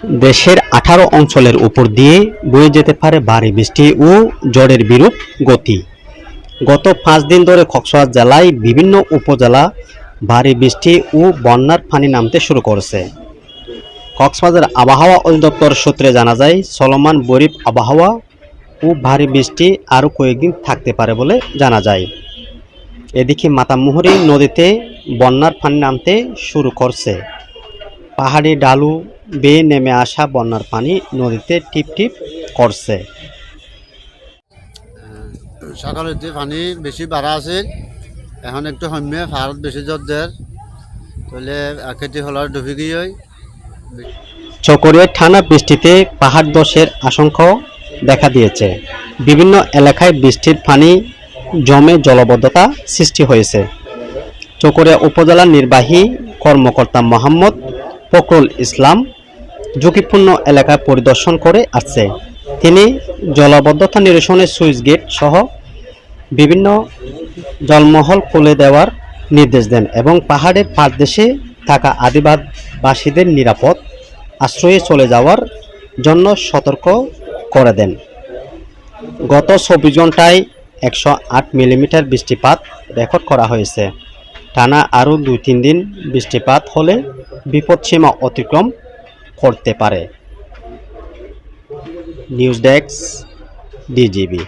দেশের আঠারো অঞ্চলের উপর দিয়ে বয়ে যেতে পারে ভারী বৃষ্টি ও ঝড়ের বিরূপ গতি। গত পাঁচ দিন ধরে কক্সবাজার জেলায় বিভিন্ন উপজেলা ভারী বৃষ্টি ও বন্যার পানি নামতে শুরু করেছে। কক্সবাজার আবহাওয়া অধিদপ্তর সূত্রে জানা যায়, চলমান বরিফ আবহাওয়া ও ভারী বৃষ্টি আরও কয়েকদিন থাকতে পারে বলে জানা যায়। এদিকে মাতামুহুরী নদীতে বন্যার পানি নামতে শুরু করছে। পাহাড়ি ডালু বেয়ে নেমে আসা বন্যার পানি নদীতে টিপ টিপ করছে। সকালের যে পানি বেশি বাড়া আছে এখন একটু সম্যে ভারত বেশি জোর দেয় তাহলে খেতি হলার ডুবি গিয়ে চকরিয়ায় টানা বৃষ্টিতে পাহাড় দশের আশঙ্কাও দেখা দিয়েছে। বিভিন্ন এলাকায় বৃষ্টির পানি জমে জলবদ্ধতা সৃষ্টি হয়েছে চকরিয়া উপজেলা নির্বাহী কর্মকর্তা মোহাম্মদ ফখরুল ইসলাম ঝুঁকিপূর্ণ এলাকা পরিদর্শন করে আসছে। তিনি জলবদ্ধতা নিরসনে সুইচ গেট সহ বিভিন্ন জলমহল খুলে দেওয়ার নির্দেশ দেন এবং পাহাড়ের পাদদেশে থাকা আদিবাসীদের নিরাপদ আশ্রয়ে চলে যাওয়ার জন্য সতর্ক করে দেন। গত চব্বিশ ঘন্টায় একশো আট মিলিমিটার বৃষ্টিপাত রেকর্ড করা হয়েছে। টানা আরও দুই তিন দিন বৃষ্টিপাত হলে বিপদসীমা অতিক্রম করতে পারে। News desk DGB.